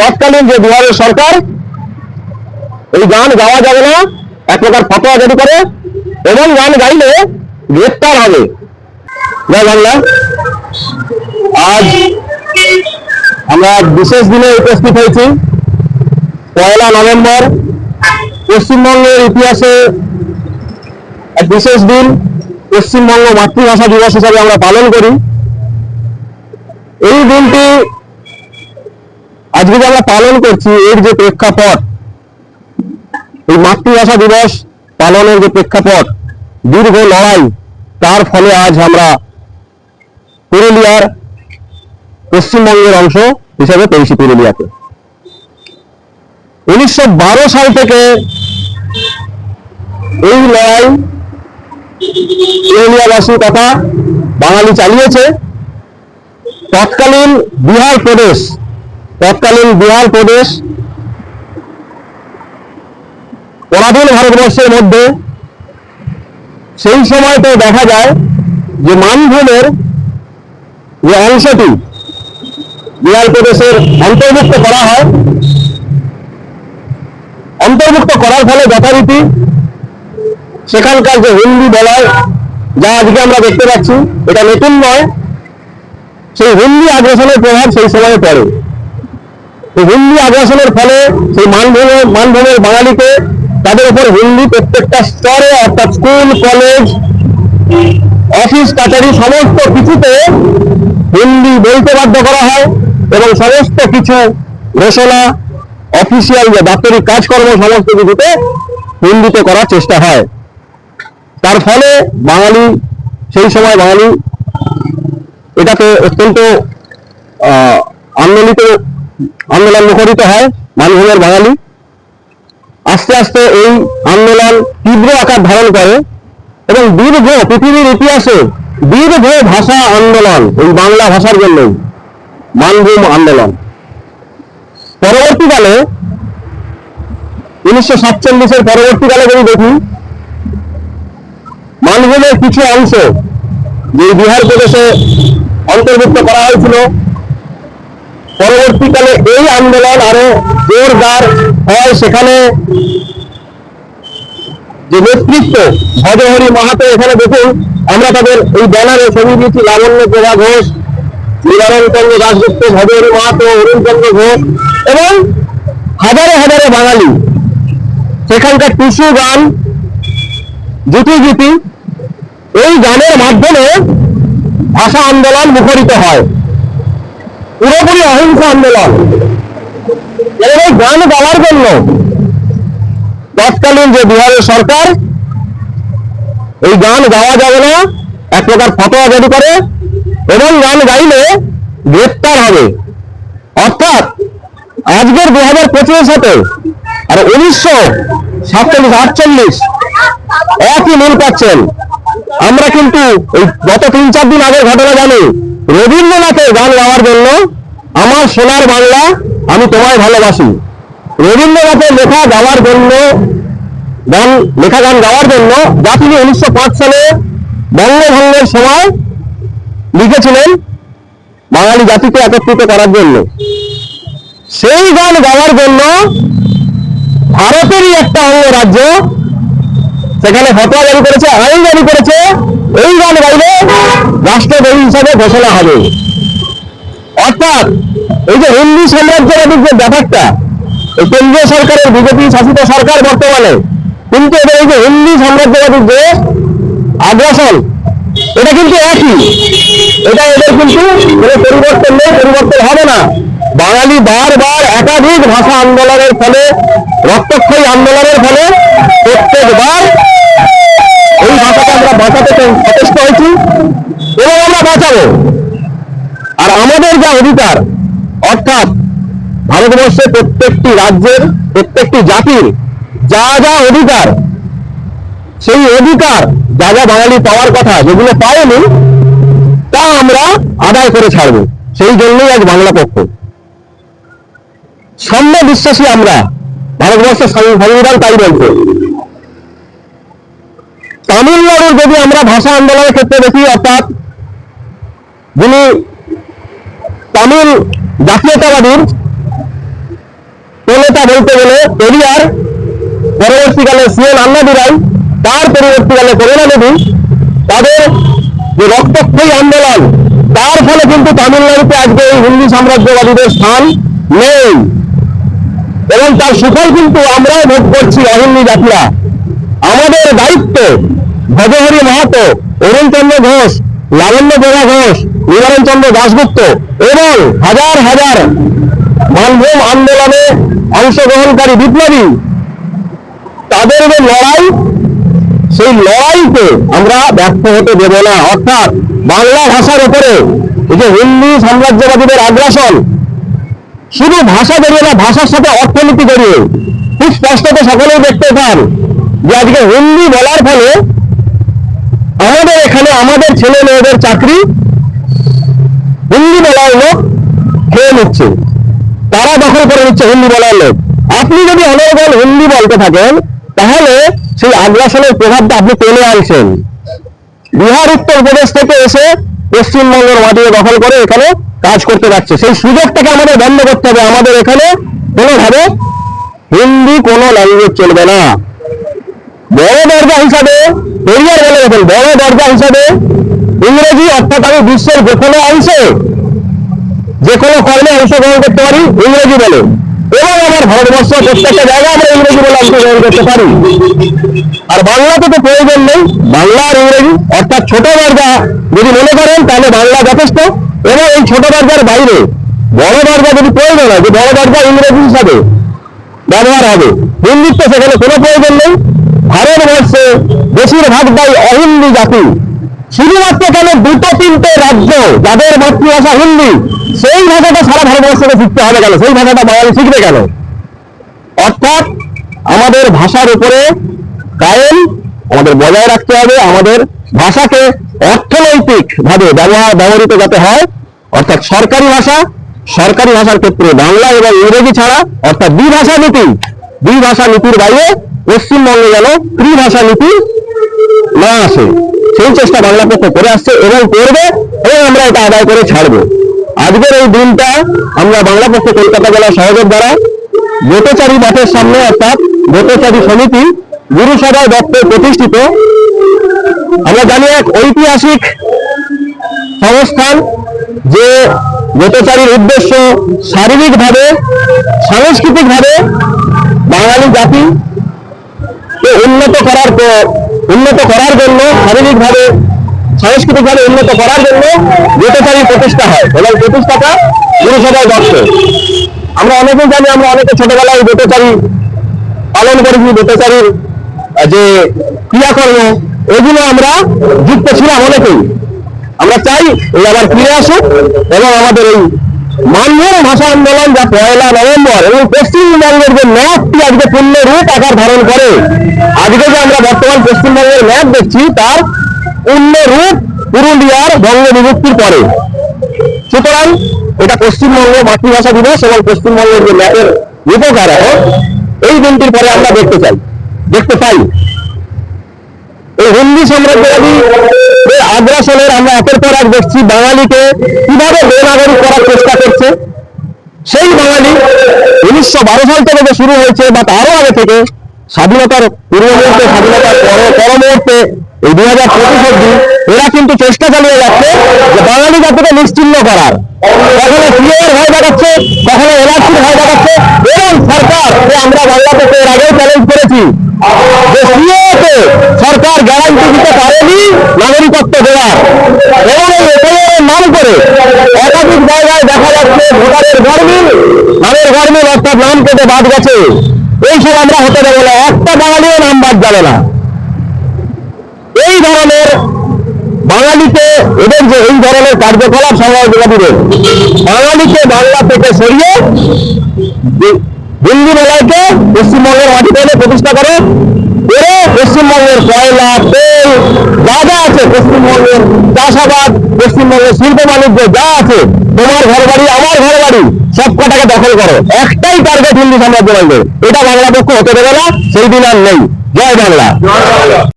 তৎকালীন যে বিহারের সরকার, এই গান গাওয়া যাবে না, এক প্রকার ফতোয়া জারি করে, এবং গান গাইলে গ্রেপ্তার হবে। জয় বাংলা। আজ আমরা বিশেষ দিনে উপস্থিত হয়েছি। পয়লা নভেম্বর, পশ্চিমবঙ্গের ইতিহাসে এক বিশেষ দিন, পশ্চিমবঙ্গ মাতৃভাষা দিবস হিসাবে আমরা পালন করি। এই দিনটি আজকে যে আমরা পালন করছি, এর যে প্রেক্ষাপট, এই মাতৃভাষা দিবস পালনের যে প্রেক্ষাপট, দীর্ঘ লড়াই, তার ফলে আজ আমরা পুরুলিয়ার পশ্চিমবঙ্গের অংশ হিসেবে পেয়েছি পুরুলিয়াকে। উনিশশো সাল থেকে এই লড়াই পুরুলিয়াবাসী তথা বাঙালি চালিয়েছে। তৎকালীন বিহার প্রদেশ তৎকালীন বিহার প্রদেশ, পরাধীন ভারতবর্ষের মধ্যে, সেই সময়তে দেখা যায় যে মানভূমের যে অংশটি বিহার প্রদেশের অন্তর্ভুক্ত করা হয়, অন্তর্ভুক্ত করার ফলে যথারীতি সেখানকার যে হিন্দি বলায়, যা আজকে আমরা দেখতে পাচ্ছি, এটা নতুন নয়, সেই হিন্দি আগ্রাসনের প্রভাব সেই সময়ে পড়ে। হিন্দি আগ্রাসনের ফলে সেই মানভূমের মানভূমের বাঙালিকে তাদের উপর হিন্দি প্রত্যেকটা স্তরে অর্থাৎ স্কুল, কলেজ, অফিস কাছারি সমস্ত কিছুতে হিন্দি বলতে বাধ্য করা হয় এবং সমস্ত কিছু ঘোষণা, অফিসিয়াল যে দাপ্তরিক কাজকর্ম সমস্ত কিছুতে হিন্দিতে করার চেষ্টা হয়। তার ফলে বাঙালি, সেই সময় বাঙালি এটাতে অত্যন্ত আন্দোলিত আন্দোলন মুখরিত হয়, মানভূমের বাঙালি। আস্তে আস্তে এই আন্দোলন তীব্র আকার ধারণ করে এবং দীর্ঘ পৃথিবীর ইতিহাসে দীর্ঘ ভাষা আন্দোলন, এই বাংলা ভাষার জন্যই মানভূম আন্দোলন। পরবর্তীকালে উনিশশো সাতচল্লিশের পরবর্তীকালে যদি দেখি, মানভূমের কিছু অংশ যে বিহার প্রদেশে অন্তর্ভুক্ত করা হয়েছিল পরবর্তীকালে এই আন্দোলন আরও জোরদার হয়। সেখানে যে নেতৃত্ব ভজহরি মাহাতো, এখানে দেখুন, আমরা তাদের এই ব্যানারে ছবি দিয়েছি, লাবণ্য প্রভা ঘোষ নিবারণ চন্দ্র দাসগুপ্ত ভজহরি মাহাতো, অরুণচন্দ্র ঘোষ এবং হাজারে হাজারে বাঙালি। সেখানকার টুসু গান, জুটি জুটি, এই গানের মাধ্যমে ভাষা আন্দোলন মুখরিত হয়। পুরোপুরি অহিংস আন্দোলন। এই গান গাওয়ার জন্য তৎকালীন যে বিহারের সরকার, এই গান গাওয়া যাবে না, এক প্রকার ফতোয়া জারি করে এবং গান গাইলে গ্রেপ্তার হবে। অর্থাৎ আজকের দু হাজার পঁচিশ সাথে আর উনিশশো সাতচল্লিশ, আটচল্লিশ একই মিল পাচ্ছেন। আমরা কিন্তু এই গত তিন চার দিন আগের ঘটনা জানি। রবীন্দ্রনাথের গান গাওয়ার জন্য আমার সোনার বাংলা আমি তোমায় ভালোবাসি। রবীন্দ্রনাথের লেখা গাওয়ার জন্য, গান, লেখা গান গাওয়ার জন্য যা তিনি উনিশশো পাঁচ সালে বঙ্গভঙ্গের সময় লিখেছিলেন বাঙালি জাতিকে একত্রিত করার জন্য। সেই গান গাওয়ার জন্য ভারতেরই একটা অঙ্গ রাজ্য সেখানে ফতোয়া জারি করেছে, আইন জারি করেছে এই গান গাইলে রাষ্ট্রদ্রোহী হিসাবে ঘোষণা হবে। অর্থাৎ এই যে হিন্দু সাম্রাজ্যবাদীর যে ব্যাপারটা, এই কেন্দ্রীয় সরকারের বিজেপি শাসিত সরকার বর্তমানে, কিন্তু এদের এই যে হিন্দু সাম্রাজ্যবাদীর যে আগ্রাসন, এটা কিন্তু একই। এটা এদের কিন্তু কোনো পরিবর্তন নেই, পরিবর্তন হবে না। বাঙালি বারবার একাধিক ভাষা আন্দোলনের ফলে, রক্তক্ষয়ী আন্দোলনের ফলে প্রত্যেকবার বাঁচাতে সচেষ্ট হয়েছি, এবং আমরা বাঁচাবো। আর আমাদের যা অধিকার, অর্থাৎ ভারতবর্ষের প্রত্যেকটি রাজ্যের, প্রত্যেকটি জাতির যা যা অধিকার, সেই অধিকার যা যা বাঙালি পাওয়ার কথা যেগুলো পায়নি, তা আমরা আদায় করে ছাড়বো। সেই জন্যই আজ বাংলা পক্ষ। সাম্য বিশ্বাসী আমরা, ভারতবর্ষের সংবিধান তাই বলছে। তামিলনাড়ুর যদি আমরা ভাষা আন্দোলনের ক্ষেত্রে দেখি, অর্থাৎ যিনি তামিল জাতীয়তাবাদীর ষোলোটা বলতে গেলে পেরিয়ার পরবর্তীকালে সিএন আন্নাদুরাই তার পরবর্তীকালে করুণানিধি তাদের যে রক্তক্ষয়ী আন্দোলন, তার ফলে কিন্তু তামিলনাড়ুতে আজকে এই হিন্দু সাম্রাজ্যবাদীদের স্থান নেই। এবং তার সুফল কিন্তু আমরাও ভোগ করছি অহিন্দু জাতিরা। আমাদের দায়িত্ব ভজহরি মাহাতো, অরুণচন্দ্র ঘোষ, লাবণ্য প্রভা ঘোষ নিবারণ চন্দ্র দাশগুপ্ত এবং হাজার হাজার মানভূম আন্দোলনে অংশগ্রহণকারী বিপ্লবী। তাদের যে লড়াই, সেই লড়াইতে আমরা ব্যর্থ হতে দেব না। অর্থাৎ বাংলা ভাষার উপরে এই যে হিন্দু সাম্রাজ্যবাদীদের আগ্রাসন, শুধু ভাষা জড়িয়ে না, ভাষার সাথে অর্থনীতি জড়িয়ে খুব স্পষ্টত সকলেই দেখতে পান যে আজকে হিন্দি বলার ফলে ছেলে মেয়েদের চাকরি হিন্দি বলার লোক খেয়ে নিচ্ছে। তারা দখল করে নিচ্ছে হিন্দি বলার লোক। আপনি যদি অনর্গল হিন্দি বলতে থাকেন, তাহলে সেই আগ্রাসনের প্রভাবটা আপনি টেনে আনছেন। বিহার উত্তরপ্রদেশ থেকে এসে পশ্চিমবঙ্গের মাটি দখল করে এখানে কাজ করতে যাচ্ছে। সেই সুযোগটাকে আমাদের বন্ধ করতে হবে। আমাদের এখানে কোনোভাবে হিন্দি কোনো ল্যাঙ্গুয়েজ চলবে না। বড় দরজা হিসাবে পেরিয়ার বলে গেছেন বড় দরজা হিসাবে ইংরেজি অর্থাৎ আমি বিশ্বের যে কোনো অংশে যে কোনো কর্মে অংশগ্রহণ করতে পারি, ইংরেজি বলে। এবং আমার ভারতবর্ষ প্রত্যেকটা জায়গায় আমরা ইংরেজি বলে অংশগ্রহণ করতে পারি। আর বাংলাতে তো প্রয়োজন নেই, বাংলা আর ইংরেজি, অর্থাৎ ছোট দরজা যদি মনে করেন, তাহলে বাংলা যথেষ্ট। এবং এই ছোট দরজার বাইরে বড় দরজা যদি প্রয়োজন হয়, যে বড় দরজা ইংরেজি হিসাবে ব্যবহার হবে হিন্দির তো সেখানে কোনো প্রয়োজন নেই। ভারতবর্ষে বেশিরভাগটাই অহিন্দি জাতি। শুধুমাত্র কেন দুটো তিনটে রাজ্য যাদের মাতৃভাষা হিন্দি, সেই ভাষাটা সারা ভারতবর্ষকে শিখতে হবে কেন? সেই ভাষাটা বাঙালি শিখবে কেন? অর্থাৎ আমাদের ভাষার উপরে কায়েম আমাদের বজায় রাখতে হবে, আমাদের ভাষাকে অর্থনৈতিক ভাবে ব্যবহার ব্যবহৃত যাতে হয়, অর্থাৎ সরকারি ভাষা, সরকারি ভাষার ক্ষেত্রে বাংলা এবং ইংরেজি ছাড়া, অর্থাৎ দ্বিভাষা নীতি দ্বিভাষা নীতির বাইরে পশ্চিমবঙ্গে যেন ত্রিভাষা নীতি না আসে। সেই চেষ্টা বাংলা পক্ষ করে আসছে এবং করবে এবং আমরা এটা আদায় করে ছাড়বো। আজকের এই দিনটা আমরা বাংলা পক্ষ কলকাতা জেলা সহযোগ দ্বারা ব্রতচারী মঠের সামনে অর্থাৎ ব্রতচারী সমিতি গুরুসভায় দপ্তর প্রতিষ্ঠিত। আমরা জানি এক ঐতিহাসিক সংস্থান যে ব্রতচারীর উদ্দেশ্য শারীরিকভাবে, সাংস্কৃতিকভাবে বাঙালি জাতি উন্নত করার পর, উন্নত করার জন্য, শারীরিকভাবে, সাংস্কৃতিকভাবে উন্নত করার জন্য ব্রতচারী প্রতিষ্ঠা হয় এবং প্রতিষ্ঠাতা গুরুসভায় দত্ত আমরা অনেকেই জানি, আমরা অনেকে ছোটবেলায় ব্রতচারী পালন করেছি ব্রতচারীর যে ক্রিয়াকর্ম, এগুলো আমরা যুক্ত ছিলাম অনেকেই। আমরা চাই এই আবার ফিরে আসুক এবং আমাদের এই মানভূম ভাষা আন্দোলন যা পয়লা নভেম্বর এবং পশ্চিমবঙ্গের যে ম্যাপটি আজকে পূর্ণ রূপ আকার ধারণ করে, আজকে যে আমরা বর্তমান পশ্চিমবঙ্গের ম্যাপ দেখছি, তার পূর্ণ রূপ পুরুলিয়ার বঙ্গ বিভক্তির পরে। সুতরাং এটা পশ্চিমবঙ্গ মাতৃভাষা দিবস এবং পশ্চিমবঙ্গের যে ম্যাপের এখন, এই দিনটির পরে আমরা দেখতে চাই, দেখতে পাই এই হিন্দি সাম্রাজ্যবাদী এর আগ্রাসনের আমরা একের পর এক দেখছি বাঙালিকে কীভাবে বেনাগরিক করার চেষ্টা করছে। সেই বাঙালি উনিশশো বারো সাল থেকে যে শুরু হয়েছে বা তারও আগে থেকে স্বাধীনতার পূর্ব মুহূর্তে স্বাধীনতার পর পর মুহূর্তে, এই দুই হাজার পঁচিশ অব্দি এরা কিন্তু চেষ্টা চালিয়ে যাচ্ছে যে বাঙালি জাতিকে নিশ্চিহ্ন করার। কখনো সিএর ভয় দেখাচ্ছে, কখনো এনআরসির ভয় দেখাচ্ছে। এবং সরকার আমরা বাংলাদেশে এর আগেও চ্যালেঞ্জ করেছি সিএতে সরকার গ্যারান্টি দিতে পারেনি নাগরিকত্ব দেওয়ার। এবং এই এফআইআর নাম করে একাধিক জায়গায় দেখা যাচ্ছে ভোটারের গরমিল নামের গরমিল অর্থাৎ নাম কেটে বাদ গেছে। এইসব আমরা হতে দেবো না, একটা বাঙালিও নাম বাদ যাবে না। এই ধরনের বাঙালিকে এদের যে এই ধরনের কার্যকলাপ সমাজবাদীদের বাঙালিকে বাংলা থেকে সরিয়ে হিন্দি মেলাকে পশ্চিমবঙ্গের মাটিতে প্রতিষ্ঠা করে। করে পশ্চিমবঙ্গের কয়লা, তেল, যা যা আছে পশ্চিমবঙ্গের চাষাবাদ, পশ্চিমবঙ্গের শিল্প বাণিজ্য যা আছে, তোমার ঘর বাড়ি আমার ঘর বাড়ি সব কটাকে দখল করো। একটাই টার্গেট হিন্দি সাম্রাজ্যবাদীদের। এটা বাংলা পক্ষ হতে দেবে না, সেই দিন আর নেই। জয় বাংলা।